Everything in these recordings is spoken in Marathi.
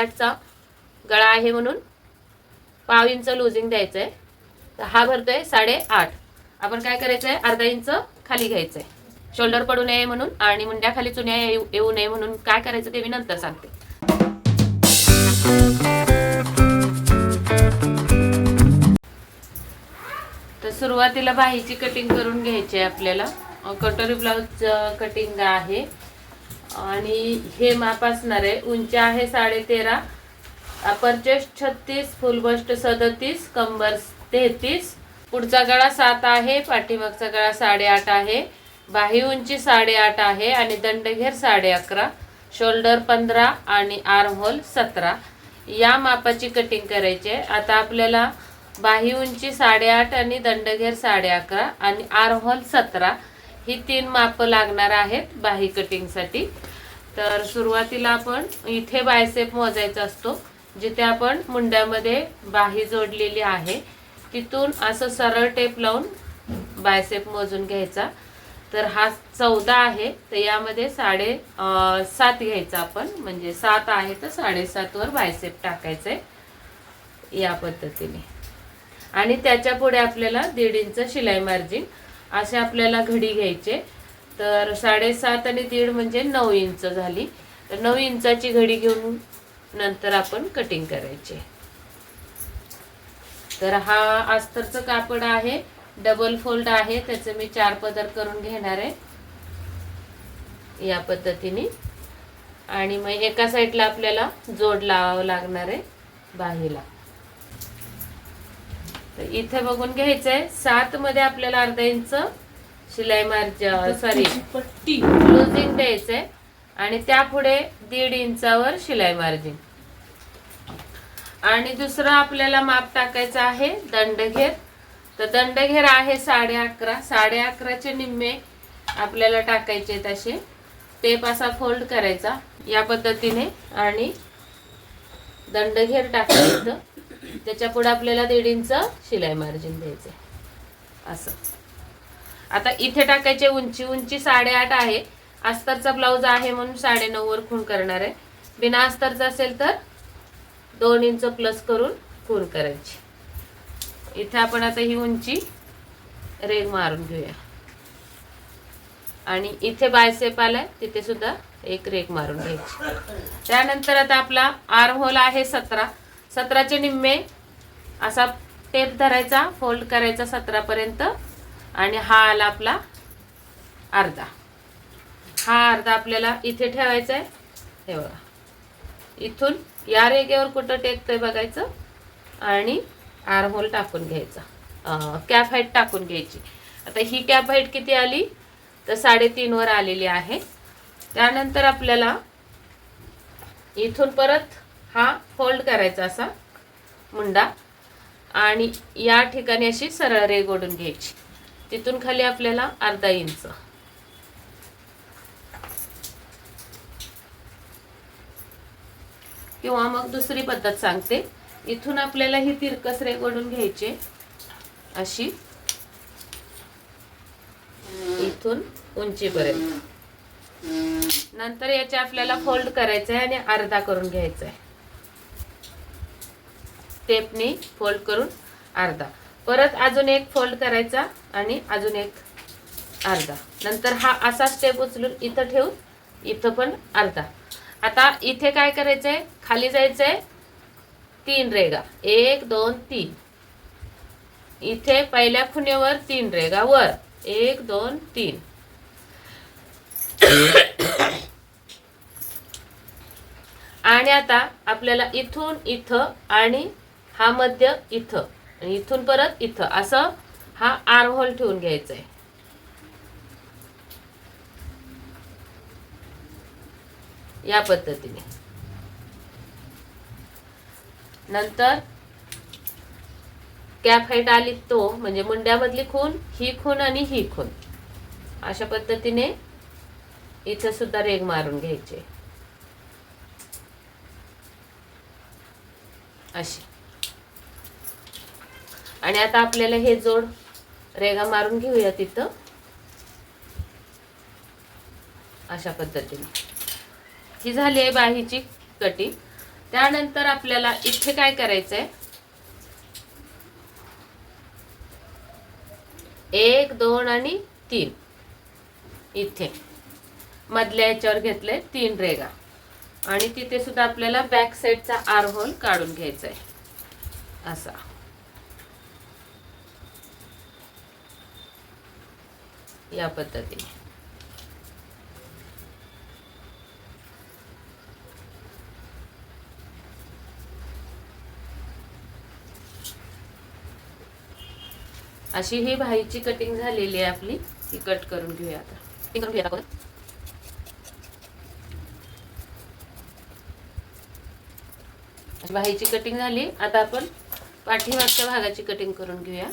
साडेआठचा गळा आहे म्हणून. पाव इंच लुझिंग द्यायचं आहे तर हा भरतोय साडेआठ. आपण काय करायचं आहे अर्धा इंच खाली घ्यायचं आहे शोल्डर पडू नये म्हणून आणि मुंड्या खाली चुन्या येऊ नये म्हणून काय करायचं ते मी नंतर सांगते. तर सुरुवातीला बाहीची कटिंग करून घ्यायची आहे आपल्याला. कटोरी ब्लाऊज कटिंग आहे. आणि हे माप असणार आहे. उंची आहे साडेतेरा. अपर चेस्ट छत्तीस फुलबस्ट सदतीस कंबर तेहतीस. पुढचा गळा सात आहे. पाठीमागचा गळा साडेआठ आहे. बाही उंची साडेआठ आहे आणि दंडघेर साडे अकरा शोल्डर पंधरा आणि आर्महोल सतरा. या मापाची कटिंग करायची आहे. आता आपल्याला बाही उंची साडेआठ आणि दंडघेर साडे अकरा आणि आर्महोल सतरा ही तीन मापं लागणार आहेत बाही कटिंगसाठी तर सुरुवातीला आपण इथे बायसेप मोजायचा असतो जिथे आपण मुंड्यामध्ये बाही जोडलेली आहे. तिथून असं सरळ टेप लावून बायसेप मोजून घ्यायचा. तर हा चौदा आहे तर यामध्ये साडे सात घ्यायचा आपण. म्हणजे सात आहे तर साडेसातवर बायसेप टाकायचं आहे या पद्धतीने. आणि त्याच्या पुढे आपल्याला दीड इंच शिलाई मार्जिन असे आपल्याला घडी घ्यायचे. तर साडेसात आणि दीड म्हणजे नऊ इंच झाली. तर नऊ इंचाची घडी घेऊन नंतर आपण कटिंग करायचे. तर हा अस्तरचं कापड आहे. डबल फोल्ड आहे. त्याचं मी चार पदर करून घेणार आहे. या पद्धतीने. आणि मग एका साईडला आपल्याला जोड लावावं लागणार आहे बाहीला. तर इथे बघून घ्यायचं सात मध्ये आपल्याला अर्धा इंच शिलाई मार्ज सॉरी पट्टी. लुझिंग द्यायचंय. आणि त्या पुढे दीड इंचावर शिलाई मार्जिन. आणि दुसरं आपल्याला माप टाकायचं आहे दंडघेर. तर दंडघेर आहे साडे अकरा. साडे अकराचे निम्मे आपल्याला टाकायचे असे. टेप असा फोल्ड करायचा या पद्धतीने आणि दंडघेर टाकायचं. त्याच्या पुढे आपल्याला दीड इंच शिलाई मार्जिन द्यायचं असं. आता इथे टाकायचे उंची उंची साडेआठ आहे. अस्तरचा ब्लाऊज आहे म्हणून साडेनऊ वर खूण करणार आहे. बिना अस्तरचा असेल तर दोन इंच प्लस करून खूण करायची. इथे आपण आता ही उंची रेग मारून घेऊया. आणि इथे बायसेप आलाय तिथे सुद्धा एक रेग मारून घ्यायची. त्यानंतर आता आपला आर्म होल आहे सतरा. सतराचे निम्मे असा टेप धरायचा फोल्ड करायचा सतरापर्यंत. आणि हा आला आपला अर्धा. हा अर्धा आपल्याला इथे ठेवायचा आहे. हे बघा. इथून या रेगेवर कुठं टेकतोय बघायचं? आणि आरहोल टाकून घ्यायचा. कॅप हाईट टाकून घ्यायची. आता ही कॅप हाईट किती आली? तर साडेतीनवर आलेली आहे. त्यानंतर आपल्याला इथून परत हा फोल्ड करायचा असा मुंडा. आणि या ठिकाणी अशी सरळ रेग ओढून घ्यायची. तिथून खाली आपल्याला अर्धा इंच. किंवा मग दुसरी पद्धत सांगते. इथून आपल्याला ही तिरकस रेग घ्यायचे. घ्यायची अशी. इथून उंचीपर्यंत. नंतर याचे आपल्याला फोल्ड करायचं आहे आणि अर्धा करून घ्यायचा आहे टेपने फोल्ड करून अर्धा. परत अजून एक फोल्ड करायचा आणि अजून एक अर्धा. नंतर हा असा स्टेप उचलून इथं ठेवून इथं पण अर्धा. आता इथे काय करायचंय? खाली जायचंय तीन रेगा एक दोन तीन. इथे पहिल्या खुण्यावर तीन रेगा वर. एक दोन तीन. आणि आता आपल्याला इथून इथं आणि हा मध्य इथं. आणि इथून परत इथं. असं हा आर होल ठेवून घ्यायचा आहे या पद्धतीने. नंतर कॅप हाईट आली तो म्हणजे मुंड्यामधली खून ही खून आणि ही खून. अशा पद्धतीने इथं सुद्धा रेग मारून घ्यायचे. अशी. आणि आता आपल्याला हे जोड रेगा मारून घेऊया तिथं. अशा पद्धतीने. ही झाली आहे बाहीची कटिंग त्यानंतर आपल्याला इथे काय करायचं आहे एक दोन आणि तीन. इथे. मधल्या याच्यावर घेतले तीन रेगा आणि तिथे सुद्धा आपल्याला बॅक साईडचा आर होल काढून घ्यायचा आहे असा. या पद्धतीने. अशी ही भाईची कटिंग झालेली आहे आपली. ती कट करून घेऊया आता. करून घेऊया भाईची कटिंग झाली. आता आपण पाठीमागच्या भागाची कटिंग करून घेऊया.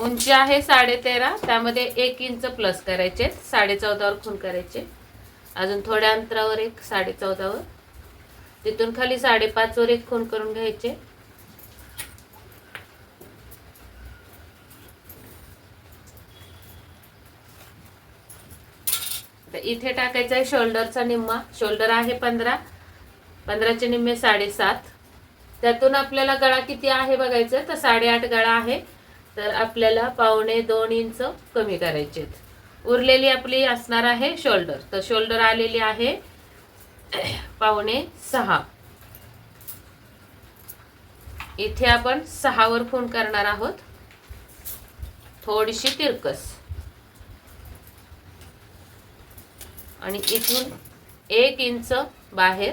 उंची आहे साडे तेरा त्यामध्ये एक इंच प्लस करायचे साडे चौदावर खून करायचे. अजून थोड्या अंतरावर एक साडे चौदावर तिथून खाली साडेपाचवर एक खून करून घ्यायचे. तर इथे टाकायचा आहे शोल्डरचा निम्मा. शोल्डर आहे पंधरा. पंधराचे निम्मे साडेसात. त्यातून आपल्याला गळा किती आहे बघायचं तर साडेआठ गळा आहे. तर आपल्याला पावणे दोन इंच कमी करायचे उरलेली आपली असणार आहे शोल्डर. तर शोल्डर आलेली आहे पावणे सहा. इथे आपण सहावर फोन करणार आहोत. थोडीशी तिरकस. आणि इथून एक इंच बाहेर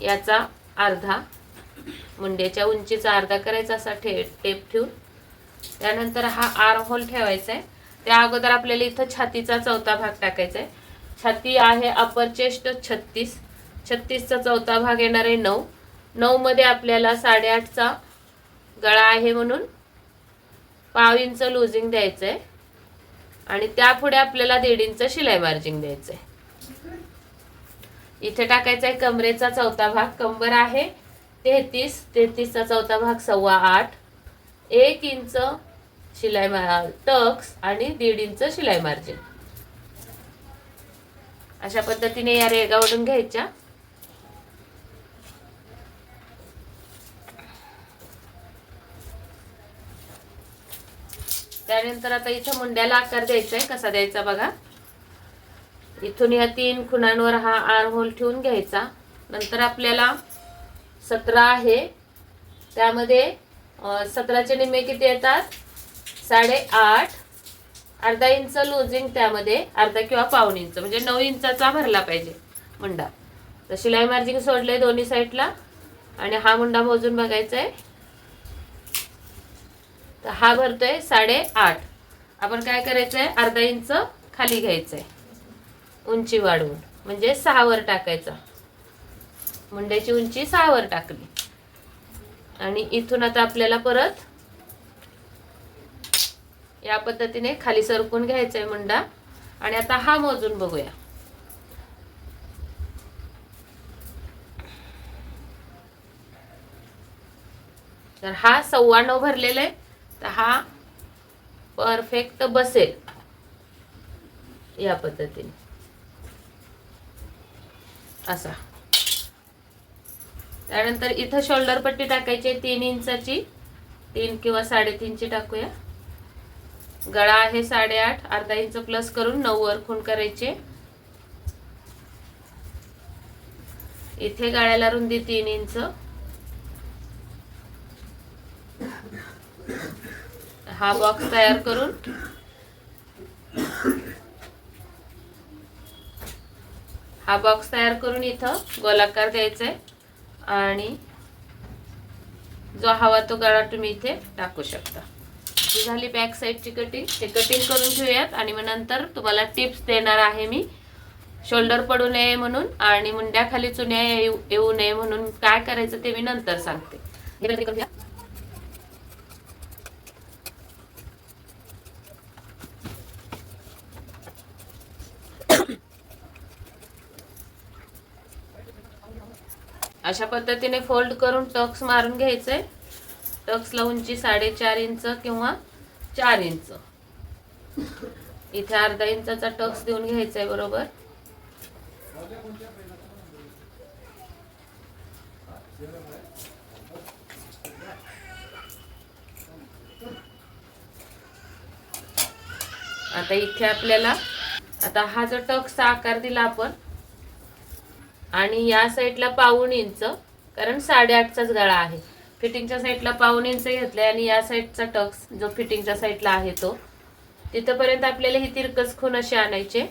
याचा अर्धा मुंड्याच्या उंचीचा अर्धा करायचा असा ठे टेप ठेवून. त्यानंतर हा आर होल ठेवायचा आहे त्या अगोदर आपल्याला इथं छातीचा चौथा भाग टाकायचा आहे छाती आहे अपर चेस्ट छत्तीस. छत्तीसचा चौथा भाग येणार आहे नऊ. नऊमध्ये आपल्याला साडेआठचा गळा आहे म्हणून पाव इंच लुझिंग द्यायचं आहे आणि त्यापुढे आपल्याला दीड इंच शिलाई मार्जिंग द्यायचं आहे इथे टाकायचा आहे कमरेचा चौथा भाग. कंबर आहे तेहतीस. तेहतीसचा चौथा भाग सव्वा आठ. एक इंच शिलाई मा टक्स आणि दीड इंच शिलाई मार्जिन. अशा पद्धतीने या रेगा ओढून घ्यायच्या. त्यानंतर आता इथं मुंड्याला आकार द्यायचा आहे. कसा द्यायचा बघा. इथून या तीन खुणांवर हा आर होल ठेवून घ्यायचा. नंतर आपल्याला सतरा आहे. त्यामध्ये सतराचे निम्मे किती येतात? साडेआठ अर्धा इंच लुझिंग त्यामध्ये अर्धा किंवा पाऊण इंच म्हणजे नऊ इंचाचा भरला पाहिजे मुंडा. तर शिलाई मार्जिंग सोडले दोन्ही साईडला. आणि हा मुंडा मोजून बघायचा आहे तर हा भरतोय साडेआठ आपण काय करायचं आहे अर्धा इंच खाली घ्यायचं आहे उंची वाढवून म्हणजे सहावर टाकायचा. मुंड्याची उंची सहावर टाकली. आणि इथून आता आपल्याला परत या पद्धतीने खाली सरकून घ्यायचा आहे मुंडा. आणि आता हा मोजून बघूया. तर हा सव्वा नऊ भरलेला आहे. तर हा परफेक्ट बसेल या पद्धतीने. असा. त्यानंतर इथं शोल्डर पट्टी टाकायची आहे तीन इंचाची. तीन किंवा साडेतीनची टाकूया. गळा आहे साडेआठ अर्धा इंच प्लस करून नऊ वर खून करायचे. इथे गळ्याला रुंदी तीन इंच. हा बॉक्स तयार करून हा बॉक्स तयार करून इथं गोलाकार द्यायचा आहे आणि जो हवा तो गळा तुम्ही इथे टाकू शकता. ही झाली बॅक साईडची कटिंग ते कटिंग करून घेऊयात. आणि मग नंतर तुम्हाला टिप्स देणार आहे मी. शोल्डर पडू नये म्हणून आणि मुंड्याखाली चुन्या येऊ येऊ नये म्हणून काय करायचं ते मी नंतर सांगते हे कटिंग करून घ्या. अशा पद्धतीने फोल्ड करून टक्स मारून घ्यायचंय टक्सला उंची साडेचार इंच किंवा चार इंच. इथे अर्धा इंचाचा टक्स देऊन घ्यायचा आहे बरोबर? आता इथे आपल्याला आता हा जो टक्सचा आकार दिला आपण आणि या साईडला पाऊण इंच कारण साडेआठचाच गळा आहे. फिटिंगच्या साईडला पाऊण इंच घेतलाय आणि या साईडचा टक्स जो फिटिंगच्या साईडला आहे तो तिथंपर्यंत आपल्याला ही तिरकस खून अशी आणायचे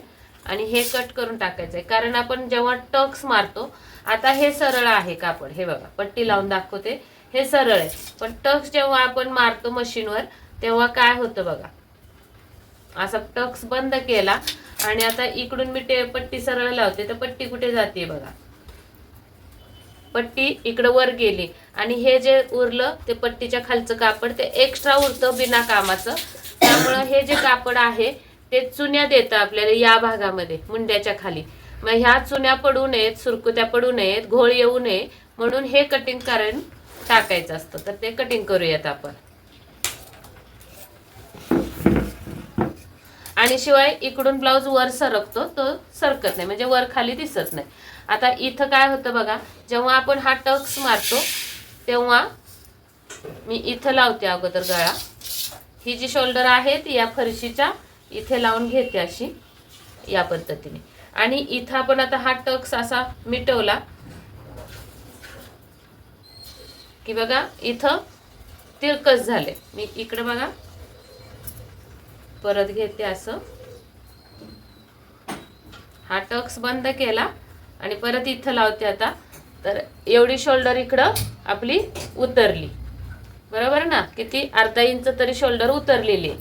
आणि हे कट करून टाकायचंय. कारण आपण जेव्हा टक्स मारतो आता हे सरळ आहे कापड हे बघा पट्टी लावून दाखवते. हे सरळ आहे. पण टक्स जेव्हा आपण मारतो मशीनवर तेव्हा काय होतं बघा असा टक्स बंद केला. आणि आता इकडून मी पट्टी सरळ लावते तर पट्टी कुठे जाते बघा. पट्टी इकडं वर गेली. आणि हे जे उरलं ते पट्टीच्या खालचं कापड ते एक्स्ट्रा उरतं बिना कामाचं. त्यामुळं हे जे कापड आहे ते चुन्या देतं आपल्याला या भागामध्ये मुंड्याच्या खाली. मग ह्या चुन्या पडू नयेत सुरकुत्या पडू नयेत घोळ येऊ नये म्हणून हे कटिंग करून टाकायचं असतं. तर ते कटिंग करूयात आपण. आणि शिवाय इकडून ब्लाऊज वर सरकतो तो सरकत नाही. म्हणजे वर खाली दिसत नाही. आता इथं काय होतं बघा जेव्हा आपण हा टक्स मारतो तेव्हा मी इथं लावते अगोदर गळा. ही जी शोल्डर आहे ती या फरशीच्या इथे लावून घेते अशी या पद्धतीने. आणि इथं आपण आता हा टक्स असा मिटवला की बघा इथं तिरकस झाले. मी इकडे बघा परत घेते असं. हा टक्स बंद केला आणि परत इथं लावते आता. तर एवढी शोल्डर इकडं आपली उतरली. बरोबर ना? किती? अर्धा इंच तरी शोल्डर उतरलेली.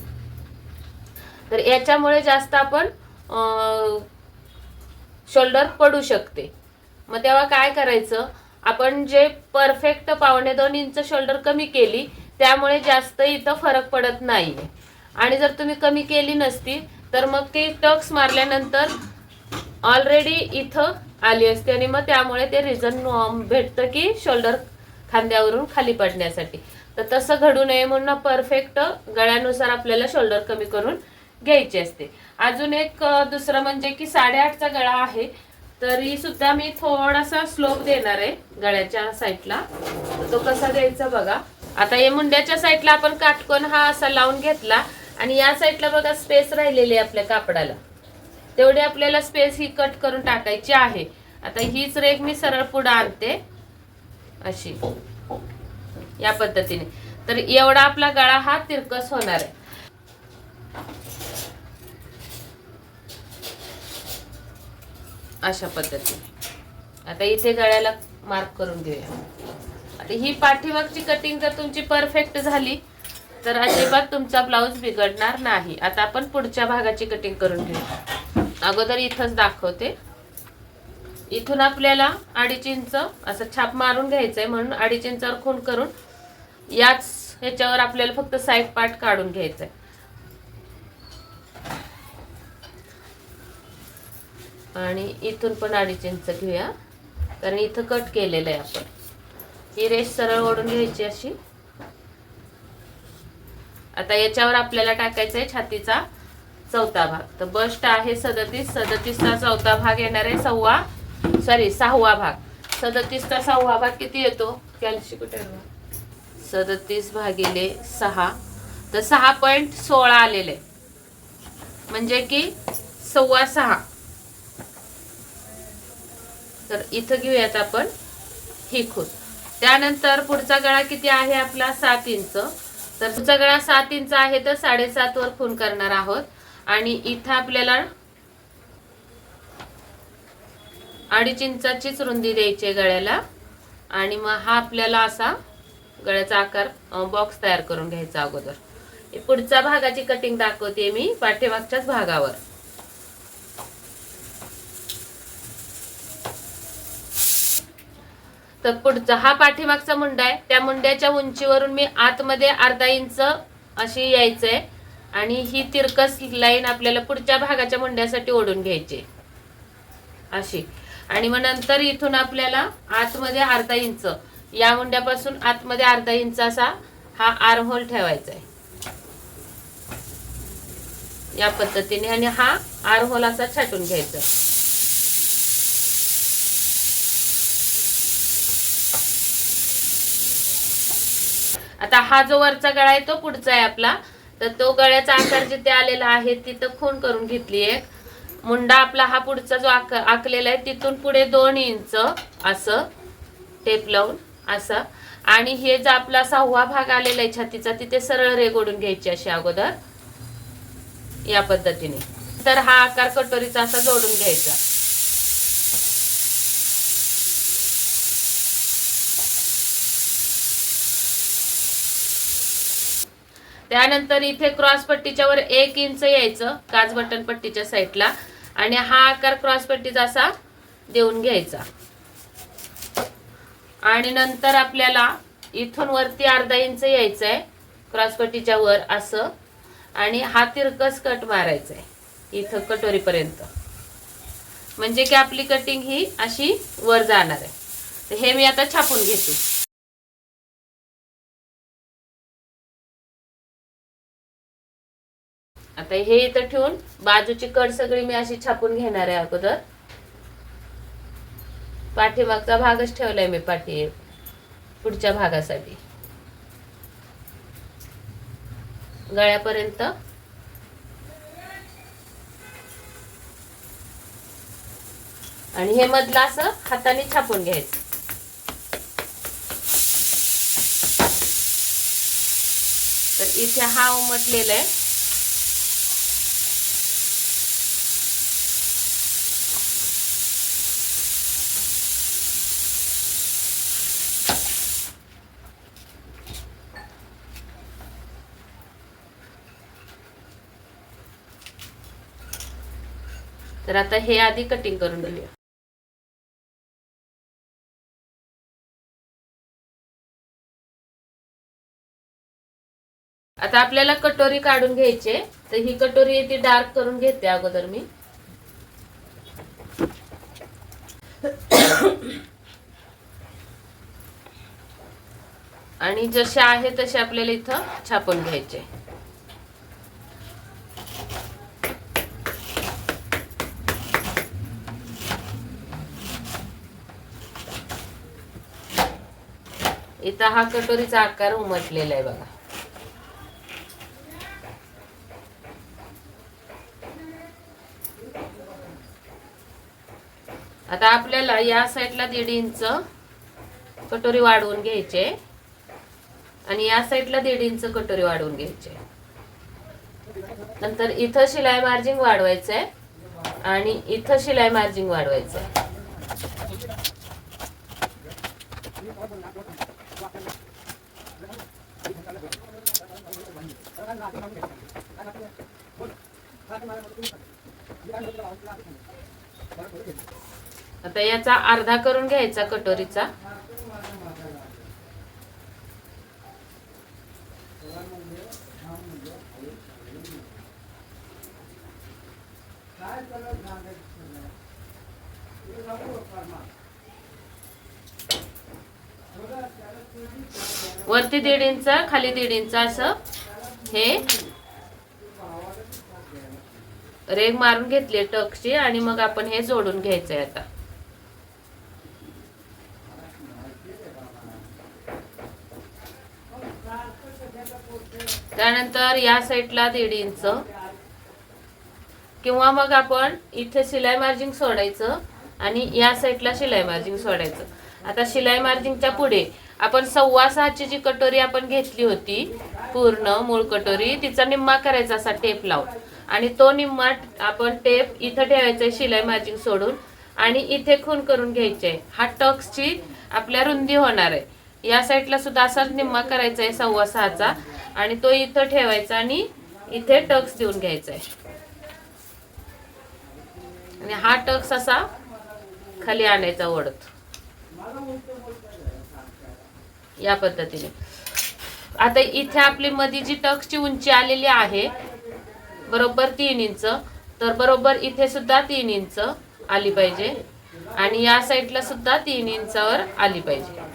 तर याच्यामुळे जास्त आपण शोल्डर पडू शकते. मग तेव्हा काय करायचं? आपण जे परफेक्ट पावणे दोन इंच शोल्डर कमी केली त्यामुळे जास्त इथं फरक पडत नाही आणि जर तुम्ही कमी केली नसती तर मग ती टक्स मारल्यानंतर ऑलरेडी इथं आली असते आणि मग त्यामुळे ते रिझन भेटतं की शोल्डर खांद्यावरून खाली पडण्यासाठी. तर तसं घडू नये म्हणून परफेक्ट गळ्यानुसार आपल्याला शोल्डर कमी करून घ्यायची असते. अजून एक दुसरं म्हणजे की साडेआठचा गळा आहे तरी सुद्धा मी थोडासा स्लोप देणार आहे गळ्याच्या साईडला तो कसा द्यायचा बघा. आता या मुंड्याच्या साईडला आपण काटकोन हा असा लावून घेतला. आणि या साईडला बघा स्पेस राहिलेली आहे आपल्या कापडाला. तेवढी आपल्याला स्पेस ही कट करून टाकायची आहे. आता हीच रेख मी सरळ पुढे आणते. अशी. या पद्धतीने. तर एवढा आपला गळा हा तिरकस होणार आहे. अशा पद्धतीने. आता इथे गळ्याला मार्क करून घेऊया. आता ही पाठीमागची कटिंग जर तुमची परफेक्ट झाली तर अजिबात तुमचा ब्लाऊज बिघडणार नाही. आता आपण पुढच्या भागाची कटिंग करून घेऊ. अगोदर इथंच दाखवते. इथून आपल्याला अडीच इंच असं छाप मारून घ्यायचं आहे म्हणून अडीच इंचावर खून करून याच ह्याच्यावर आपल्याला फक्त साईड पार्ट काढून घ्यायचंय. आणि इथून पण अडीच इंच घेऊया. कारण इथं कट केलेलं आहे आपण. ही रेष सरळ ओढून घ्यायची अशी. आता याच्यावर आपल्याला टाकायचा आहे छातीचा चौथा भाग. तर बस्ट आहे सदतीस सदतीसचा चौथा भाग येणार आहे सव्वा सॉरी सहावा भाग. सदतीसचा सहावा भाग किती येतो? कॅल्शी कुठे सदतीस भागिले सहा. तर सहा पॉईंट सोळा आलेले. म्हणजे की सव्वा सहा. तर इथं घेऊयात आपण ही खूप त्यानंतर पुढचा गळा किती आहे आपला? सात इंच. तर तुमचा गळा सात इंच आहे तर साडेसात वर खून करणार आहोत. आणि इथं आपल्याला अडीच इंचाचीच रुंदी द्यायची आहे गळ्याला. आणि मग हा आपल्याला असा गळ्याचा आकार बॉक्स तयार करून घ्यायचा अगोदर. पुढच्या भागाची कटिंग दाखवते मी पाठीमागच्याच भागावर. तर पुढचा हा पाठीमागचा मुंडा आहे. त्या मुंड्याच्या उंचीवरून मी आतमध्ये अर्धा इंच अशी यायचंय. आणि ही तिरकस लाईन आपल्याला पुढच्या भागाच्या मुंड्यासाठी ओढून घ्यायची. अशी. आणि मग नंतर इथून आपल्याला आतमध्ये अर्धा इंच. या मुंड्यापासून आतमध्ये अर्धा इंच असा हा आर्म होल ठेवायचा आहे या पद्धतीने आणि हा आर्म होल असा छाटून घ्यायचा. आता हा जो वरचा गळा आहे तो पुढचा आहे आपला. तर तो गळ्याचा आकार जिथे आलेला आहे तिथं खून करून घेतली एक. मुंडा आपला हा पुढचा जो आक आखलेला आहे तिथून पुढे दोन इंच असं टेप लावून असं. आणि हे जो आपला सहावा भाग आलेला आहे छातीचा तिथे सरळ रेग ओढून घ्यायची अशी अगोदर. या पद्धतीने. तर हा आकार कटोरीचा असा जोडून घ्यायचा. त्यानंतर इथे क्रॉस पट्टीच्या वर एक इंच यायचं काच बटन पट्टीच्या साईडला. आणि हा आकार क्रॉस पट्टीचा असा देऊन घ्यायचा. आणि नंतर आपल्याला इथून वरती अर्धा इंच यायचं आहे क्रॉस पट्टीच्या वर असं. आणि हा तिरकस कट मारायचा आहे इथं कटोरीपर्यंत. म्हणजे की आपली कटिंग ही अशी वर जाणार आहे तर हे मी आता छापून घेते. आता हे इथं ठेवून बाजूची कड सगळी मी अशी छापून घेणार आहे अगोदर. पाठीमागचा भागच ठेवलाय मी पाठी पुढच्या भागासाठी. गळ्यापर्यंत. आणि हे मधलं असं हाताने छापून घ्यायचं. तर इथे हा उमटलेला आहे. तर आता हे आधी कटिंग करून घेऊया. आता आपल्याला कटोरी काढून घ्यायची तर ही कटोरी ती डार्क करून घेते अगोदर मी. आणि जसे आहे तसे आपल्याला इथं छापून घ्यायचे. इथं हा कटोरीचा आकार उमटलेला आहे बघा. आता आपल्याला या साईडला दीड इंच कटोरी वाढवून घ्यायचे आणि या साईडला दीड इंच कटोरी वाढवून घ्यायचे. नंतर इथं शिलाई मार्जिंग वाढवायचंय आणि इथं शिलाई मार्जिंग वाढवायचंय. आता याचा अर्धा करून घ्यायचा कटोरीचा. वरती दीड इंच खाली दीड इंच असं हे रेग मारून घेतले टक्सची आणि मग आपण हे जोडून घ्यायचंय आता. त्यानंतर या साईडला दीड इंच. किंवा मग आपण इथे शिलाई मार्जिंग सोडायचं आणि या साईडला शिलाई मार्जिंग सोडायचं. आता शिलाई मार्जिंगच्या पुढे आपण सव्वा सहाची जी कटोरी आपण घेतली होती पूर्ण मूळ कटोरी तिचा निम्मा करायचा असा टेप लावून. आणि तो निम्मा आपण टेप इथं ठेवायचा आहे शिलाई मार्जिंग सोडून. आणि इथे खून करून घ्यायचे हा टक्सची आपल्या रुंदी होणार आहे. या साईडला सुद्धा असाच निम्मा करायचा आहे सव्वा सहाचा. आणि तो इथं ठेवायचा आणि इथे टक्स देऊन घ्यायचा आहे. आणि हा टक्स असा खाली आणायचा ओढत या पद्धतीने. आता इथे आपली मधी जी टक्सची उंची आलेली आहे बरोबर तीन इंच तर बरोबर इथे सुद्धा तीन इंच आली पाहिजे. आणि या साईडला सुद्धा तीन इंचावर आली पाहिजे.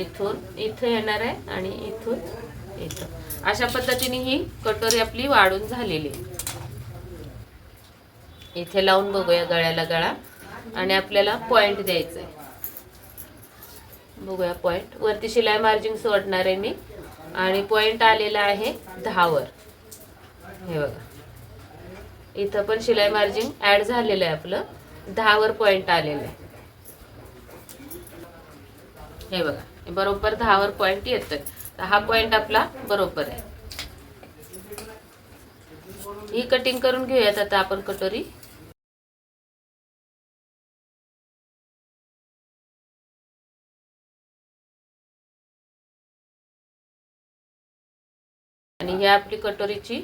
इथून इथं येणार आहे आणि इथून इथं. अशा पद्धतीने ही कटोरी आपली वाढून झालेली आहे. इथे लावून बघूया गळ्याला गळा. आणि आपल्याला पॉइंट द्यायचा आहे बघूया पॉइंट वरती शिलाई मार्जिन सोडणार आहे मी. आणि पॉइंट आलेला आहे दहावर हे बघा. इथं पण शिलाई मार्जिन ऍड झालेलं आहे आपलं. दहावर पॉइंट आलेलं आहे. हे बघा. बरोबर दहावर पॉइंट येतोय. तर हा पॉइंट आपला बरोबर आहे. ही कटिंग करून घेऊयात आता आपण कटोरी. आणि ही आपली कटोरीची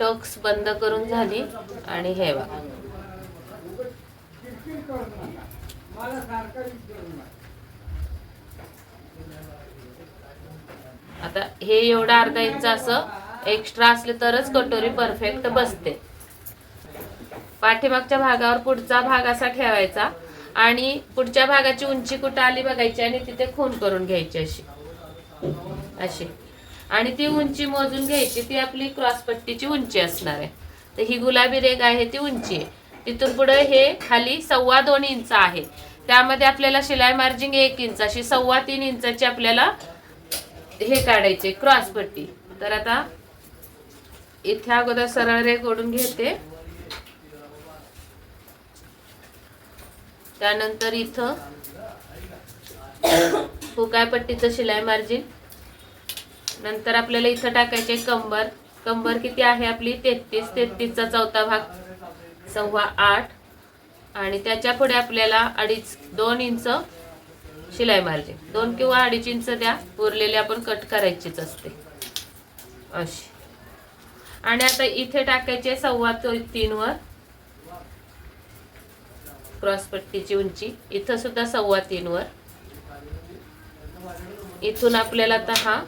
टक्स बंद करून झाली. आणि हे बघा. आता हे एवढं अर्धा इंच असं एक्स्ट्रा असले तरच कटोरी परफेक्ट बसते. पाठीमागच्या भागावर पुढचा भाग असा ठेवायचा आणि पुढच्या भागाची उंची कुठं आली बघायची आणि तिथे खून करून घ्यायची अशी. अशी. आणि ती उंची मोजून घ्यायची ती आपली क्रॉस पट्टीची उंची असणार आहे. तर ही गुलाबी रेग आहे ती उंची आहे. तिथून पुढे हे खाली सव्वा दोन इंच आहे. त्यामध्ये आपल्याला शिलाई मार्जिंग एक इंच अशी सव्वा तीन इंचाची आपल्याला हे काढायचे क्रॉस पट्टी. तर आता इथे अगोदर सरळ रेग ओढून घेते. त्यानंतर इथं फुकाय पट्टीचं शिलाई मार्जिन. नंतर आपल्याला इथं टाकायचे कंबर. कंबर किती आहे आपली? तेहतीस. तेहतीसचा चौथा भाग सव्वा आठ. आणि त्याच्या पुढे आपल्याला अडीच दोन इंच शिलाई मार्जिन दोन किंवा अडीच इंच द्या उरलेली आपण कट करायचीच असते. अशी. आणि आता इथे टाकायचे सव्वा तो तीनवर क्रॉस पट्टीची उंची. इथं सुद्धा सव्वा तीनवर इथून आपल्याला आता हा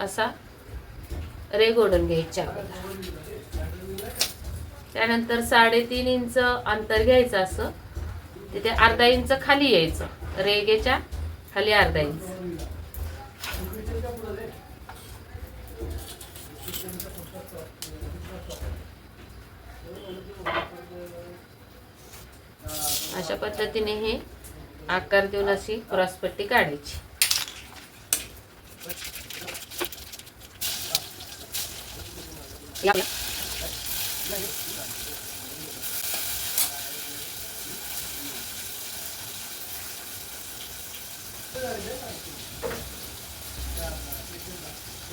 असा रेग ओढून घ्यायच्या त्यानंतर साडेतीन इंच अंतर घ्यायचं असं. तिथे अर्धा इंच खाली यायचं. रेगेच्या खाली अर्धा इंच. अशा पद्धतीने हे आकार देऊन अशी क्रॉसपट्टी काढायची.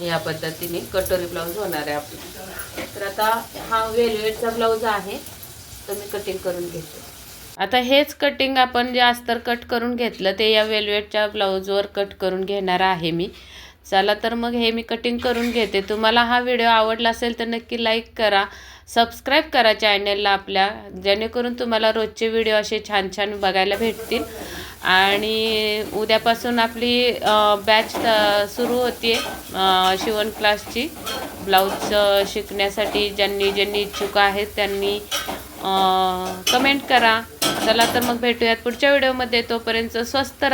या पद्धतीने कटोरी ब्लाऊज होणार आहे आपला. तर आता हा वेलवेटचा ब्लाऊज आहे तर मी कटिंग करून घेते. आता हेच कटिंग आपण जे अस्तर कट करून घेतलं ते या वेलवेटच्या ब्लाऊजवर कट करून घेणार आहे मी. चला तर मग हे मी कटिंग करून घेते. तुम्हाला हा व्हिडिओ आवडला असेल तर नक्की लाईक करा सबस्क्राईब करा चॅनलला आपल्या जेणेकरून तुम्हाला रोजचे व्हिडिओ असे छान छान बघायला भेटतील. आणि उद्यापासून आपली बॅच सुरू होते शिवण क्लासची ब्लाऊज शिकण्यासाठी ज्यांनी ज्यांनी इच्छुक आहेत त्यांनी कमेंट करा. चला तर मग भेटूयात पुढच्या व्हिडिओमध्ये तोपर्यंत स्वस्त राहा.